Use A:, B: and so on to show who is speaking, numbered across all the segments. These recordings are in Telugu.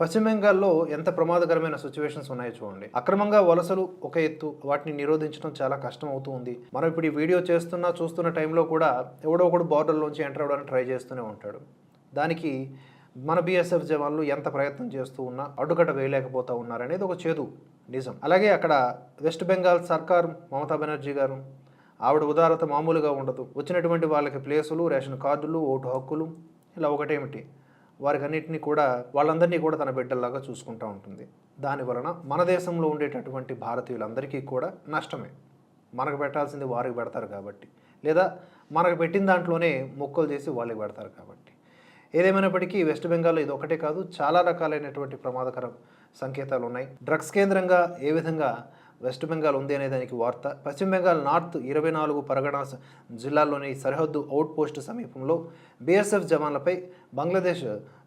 A: పశ్చిమ బెంగాల్లో ఎంత ప్రమాదకరమైన సిచ్యువేషన్స్ ఉన్నాయో చూడండి. అక్రమంగా వలసలు ఒక ఎత్తు వాటిని నిరోధించడం చాలా కష్టం అవుతూ ఉంది. మనం ఇప్పుడు ఈ వీడియో చేస్తున్నా చూస్తున్న టైంలో కూడా ఎవడో ఒకడు బార్డర్లోంచి ఎంటర్ అవ్వడానికి ట్రై చేస్తూనే ఉంటాడు. దానికి మన బీఎస్ఎఫ్ జవాన్లు ఎంత ప్రయత్నం చేస్తూ ఉన్నా అడ్డుకట్ట వేయలేకపోతూ ఉన్నారనేది ఒక చేదు నిజం. అలాగే అక్కడ వెస్ట్ బెంగాల్ సర్కార్ మమతా బెనర్జీ గారు ఆవిడ ఉదారత మామూలుగా ఉండదు. వచ్చినటువంటి వాళ్ళకి ప్లేసులు రేషన్ కార్డులు ఓటు హక్కులు ఇలా ఒకటేమిటి? వారికన్నింటినీ కూడా వాళ్ళందరినీ కూడా తన బిడ్డల్లాగా చూసుకుంటూ ఉంటుంది. దాని వలన మన దేశంలో ఉండేటటువంటి భారతీయులందరికీ కూడా నష్టమే. మనకు పెట్టాల్సింది వారికి పెడతారు కాబట్టి. లేదా మనకు పెట్టిన దాంట్లోనే మొక్కలు చేసి వాళ్ళకి పెడతారు కాబట్టి. ఏదేమైనప్పటికీ వెస్ట్ బెంగాల్లో ఇది ఒకటే కాదు చాలా రకాలైనటువంటి ప్రమాదకర సంకేతాలు ఉన్నాయి. డ్రగ్స్ కేంద్రంగా ఏ విధంగా వెస్ట్ బెంగాల్ ఉంది అనే దానికి వార్త. పశ్చిమ బెంగాల్ నార్త్ ఇరవై నాలుగు పరగణ జిల్లాలోని సరిహద్దు అవుట్ పోస్ట్ సమీపంలో బీఎస్ఎఫ్ జవాన్లపై బంగ్లాదేశ్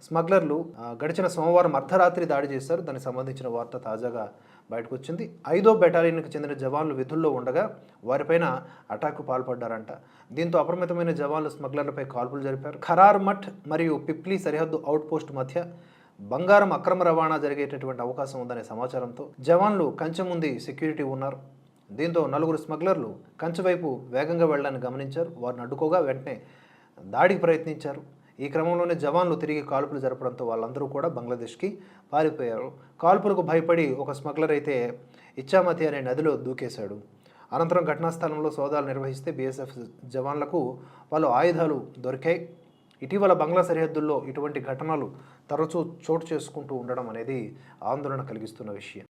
A: స్మగ్లర్లు గడిచిన సోమవారం అర్ధరాత్రి దాడి చేశారు. దానికి సంబంధించిన వార్త తాజాగా బయటకు వచ్చింది ఐదో బెటాలియన్కు చెందిన జవాన్లు విధుల్లో ఉండగా వారిపైన అటాక్కు పాల్పడ్డారంట. దీంతో అప్రమితమైన జవాన్లు స్మగ్లర్లపై కాల్పులు జరిపారు. ఖరార్ మఠ్ మరియు పిప్లీ సరిహద్దు అవుట్ పోస్ట్ మధ్య బంగారం అక్రమ రవాణా జరిగేటటువంటి అవకాశం ఉందనే సమాచారంతో జవాన్లు కంచె ముందు సెక్యూరిటీ ఉన్నారు. దీంతో నలుగురు స్మగ్లర్లు కంచె వైపు వేగంగా వెళ్ళాలని గమనించారు. వారిని అడ్డుకోగా వెంటనే దాడికి ప్రయత్నించారు. ఈ క్రమంలోనే జవాన్లు తిరిగి కాల్పులు జరపడంతో వాళ్ళందరూ కూడా బంగ్లాదేశ్కి పారిపోయారు. కాల్పులకు భయపడి ఒక స్మగ్లర్ అయితే ఇచ్చామతి అనే నదిలో దూకేశాడు. అనంతరం ఘటనా స్థలంలో సోదాలు నిర్వహిస్తే బీఎస్ఎఫ్ జవాన్లకు వాళ్ళు ఆయుధాలు దొరికాయి. ఇటీవల బంగ్లా సరిహద్దుల్లో ఇటువంటి ఘటనలు తరచూ చోటు చేసుకుంటూ ఉండడం అనేది ఆందోళన కలిగిస్తున్న విషయం.